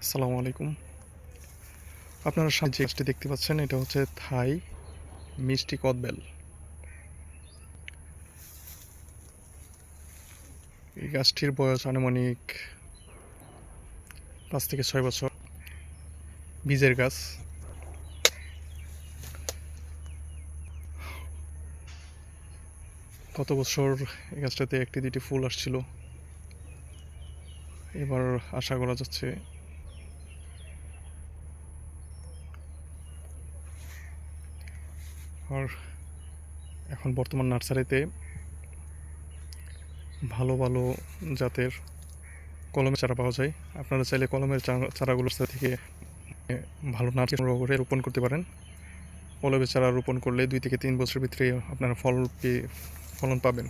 আসসালামু আলাইকুম। আপনারা সামনে যে দেখতে পাচ্ছেন, এটা হচ্ছে থাই মিষ্টি কদবেল। এই গাছটির বয়স আনুমানিক পাঁচ থেকে ছয় বছর। বীজের গাছ। গত বছর এই গাছটাতে একটি দুটি ফুল আসছিল। এবার আশা করা যাচ্ছে আর এখন বর্তমান নার্সারিতে ভালো ভালো জাতের কলমের চারা পাওয়া যায়। আপনারা চাইলে কলমের চারাগুলোর চারাগুলোর থেকে ভালো নার্সারি সংগ্রহ করে রোপণ করতে পারেন। কলমের চারা রোপণ করলে দুই থেকে তিন বছরের ভিতরে আপনারা ফল পেয়ে, ফলন পাবেন।